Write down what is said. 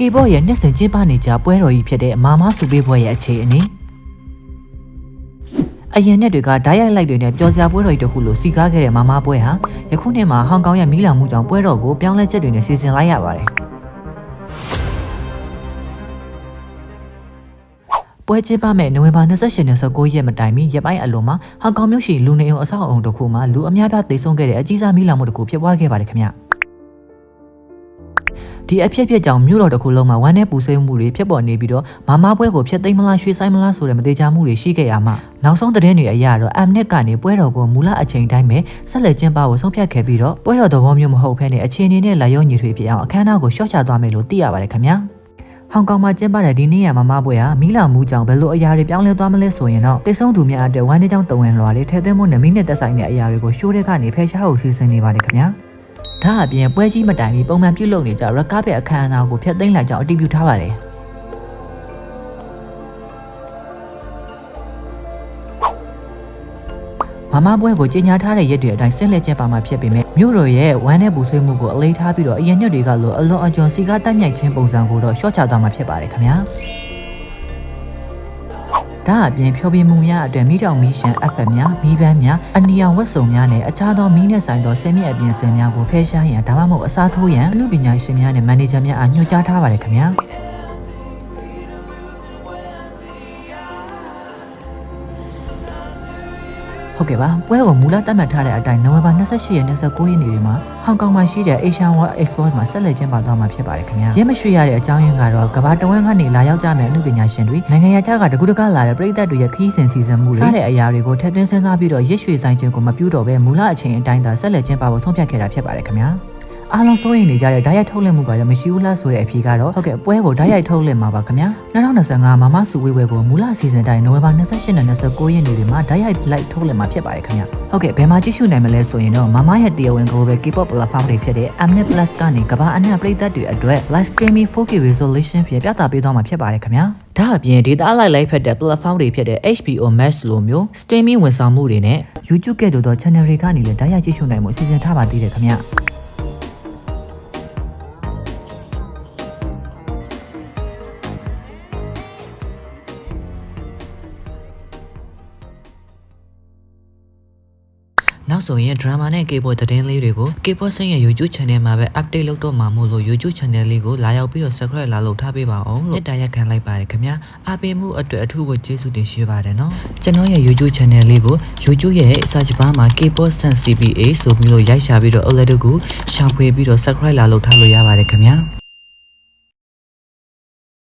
K-pop ရဲ့နှစ်စဉ်ကျင်းပနေကြပွဲတော်ကြီးဖြစ်တဲ့မာမဆူပေးပွဲရဲ့အခြေအနေအရင်နှစ်တွေကဓာတ်ရိုက်လိုက်တွေနဲ့ပျော်စရာပွဲတော်ကြီးတစ်ခုလိုစီကားခဲ့တဲ့မာမပွဲဟာယခုနှစ်မှာဟောင်ကောင်ရဲ့မီးလောင်မှုကြောင့်ပွဲတော်ကိုပြောင်းလဲချက်တွေနဲ့စီစဉ်လိုက်ရပါတယ်ပွဲကျင်းပမဲ့နိုဝင်ဘာ28နဲ့29ရက်မတိုင်မီရက်ပိုင်းအလွန်မှာဟောင်ကောင်မြို့ရှိလူနေအောင်အဆောက်အအုံတစ်ခုမှာလူအများပြားသေဆုံးခဲ့တဲ့အကြီးစားမီးလောင်မှုတစ်ခုဖြစ်ပွားခဲ့ပါတယ်ခင်ဗျာ ဒီအဖြစ်အပျက်ကြောင့်မြို့တော်တစ်ခုလုံးမှာဝမ်းနည်းပူဆွေးမှုတွေဖြစ်ပေါ်နေပြီးတော့မမပွဲကိုဖျက်သိမ်းမလားရွှေ့ဆိုင်မလားဆိုတဲ့မသေးချာမှုတွေရှိခဲ့ရမှာနောက်ဆုံးသတင်းတွေအရတော့ Mnet ကနေပွဲတော်ကိုမူလအချိန်တိုင်းပဲဆက်လက်ကျင်းပဖို့ဆုံးဖြတ်ခဲ့ပြီးတော့ပွဲတော်သဘောမျိုးမဟုတ်ဘဲနဲ့အခြေအနေနဲ့လာရုံညီထွေဖြစ်အောင်အခမ်းအနားကိုရှော့ချသွားမယ်လို့သိရပါတယ်ခင်ဗျာဟောင်ကောင်မှာကျင်းပတဲ့ဒီနေ့ရမမပွဲဟာမီလာမှုကြောင့်ဘယ်လိုအရာတွေပြောင်းလဲသွားမလဲဆိုရင်တော့တိတ်ဆုံးသူများအတွက်ဝမ်းနည်းကြောင်းတဝင်လွာတွေထဲသွင်းမှုနဲ့မိနစ်သက်ဆိုင်တဲ့အရာတွေကိုရှိုးတဲ့ကနေဖယ်ရှားဖို့စီစဉ်နေပါတယ်ခင်ဗျာ ဒါအပြင်ပွဲကြီးမတိုင်မီပုံမှန်ပြုလုပ်နေကြရကားပဲအခမ်းအနားကိုဖျက်သိမ်းလိုက်ကြောင်းအတည်ပြုထားပါတယ်မမပွဲကိုကြီးညာထားတဲ့ရက်တွေအတိုင်းဆက်လက်ကျင်းပမှာဖြစ်ပေမဲ့မြို့တော်ရဲ့ဝမ်းနဲ့ပူဆွေးမှုကိုအလေးထားပြီးတော့အရင်နှစ်တွေကလိုအလွန်အကျွံစီကားတက်မြိုက်ခြင်းပုံစံကိုတော့ရှော့ချသွားမှာဖြစ်ပါတယ်ခင်ဗျာ ဒါအပြင်ဖြောပြမှုများအတွက်မိတောင်မီရှန် FM များမိဘန်းများအနီရောင်ဝတ်စုံများနဲ့အခြားသောမီးနဲ့ဆိုင်သောဆင်းမြအပြင်ဆင်များကိုဖယ်ရှားရန်ဒါမှမဟုတ်အစားထိုးရန်အမှုပညာရှင်များနဲ့မန်နေဂျာများအားညွှန်ကြားထားပါတယ်ခင်ဗျာ ဟုတ်ကဲ့ပါပွဲကိုမူလသတ်မှတ်ထားတဲ့အတိုင်းနိုဝင်ဘာ28ရက်29ရက်နေ့ဒီမှာဟောင်ကောင်မှာရှိတဲ့ Asian World Expo မှာဆက်လက်ကျင်းပသွားမှာဖြစ်ပါတယ်ခင်ဗျာရင်းမရွှေရတဲ့အကြောင်းရင်းကတော့ကမ္ဘာတဝန်းကနေလာရောက်ကြမယ့်အမှုပညာရှင်တွေနိုင်ငံခြားကတကူတကလာတဲ့ပြည်သက်တွေရဲ့ခီးစဉ်စီစဉ်မှုတွေစတဲ့အရာတွေကိုထည့်သွင်းစဉ်းစားပြီးတော့ရစ်ရွှေဆိုင်ခြင်းကိုမပြုတော့ဘဲမူလအချိန်အတိုင်းသာဆက်လက်ကျင်းပဖို့ဆုံးဖြတ်ခဲ့တာဖြစ်ပါတယ်ခင်ဗျာ အားလုံးစိုးရိမ်နေကြတဲ့ဓာတ်ရိုက်ထုတ်လွှင့်မှုကလည်းမရှိဘူးလားဆိုတဲ့အဖြေကတော့ဟုတ်ကဲ့ပွဲကိုဓာတ်ရိုက်ထုတ်လွှင့်မှာပါခင်ဗျာ2025မှာမဆူဝေးပွဲကိုမူလအစီအစဉ်တိုင်းနိုဝင်ဘာ28နဲ့29ရက်နေ့တွေမှာဓာတ်ရိုက်လိုက်ထုတ်လွှင့်မှာဖြစ်ပါတယ်ခင်ဗျာဟုတ်ကဲ့ဘယ်မှာကြည့်ရှုနိုင်မလဲဆိုရင်တော့မမရဲ့တရားဝင် global K-pop platform တွေဖြစ်တဲ့ Mnet Plus ကနေကမ္ဘာအနှံ့ပရိသတ်တွေအတွက် live streaming 4K resolution ဖြင့်ပြသပေးသွားမှာဖြစ်ပါတယ်ခင်ဗျာဒါအပြင် data လိုက်လိုက်ဖက်တဲ့ platform တွေဖြစ်တဲ့ HBO Max လိုမျိုး streaming ဝန်ဆောင်မှုတွေနဲ့ YouTube ကဲ့သို့သော channel တွေကနေလည်းဓာတ်ရိုက်ကြည့်ရှုနိုင်မှုအစီအစဉ်ထားပါသေးတယ်ခင်ဗျာ နောက်ဆိုရင် drama နဲ့ K-pop သတင်းလေးတွေကို K-pop ဆင်းရဲ့ YouTube channel မှာပဲ update လုပ်တော့မှာမို့လို့ YouTube channel လေးကိုလာရောက်ပြီးတော့ subscribe လာလုပ်ထားပေးပါအောင်လို့မေတ္တာရက်ခံလိုက်ပါတယ်ခင်ဗျာအားပေးမှုအတွက်အထူးကိုကျေးဇူးတင်ရှိပါတယ်နော်ကျွန်တော်ရဲ့ YouTube channel လေးကို YouTube ရဲ့ search bar မှာ K-pop Stan CPA ဆိုပြီးလို့ရိုက်ရှာပြီးတော့ alert ကိုရှာဖွေပြီးတော့ subscribe လာလုပ်ထားလို့ရပါတယ်ခင်ဗျာ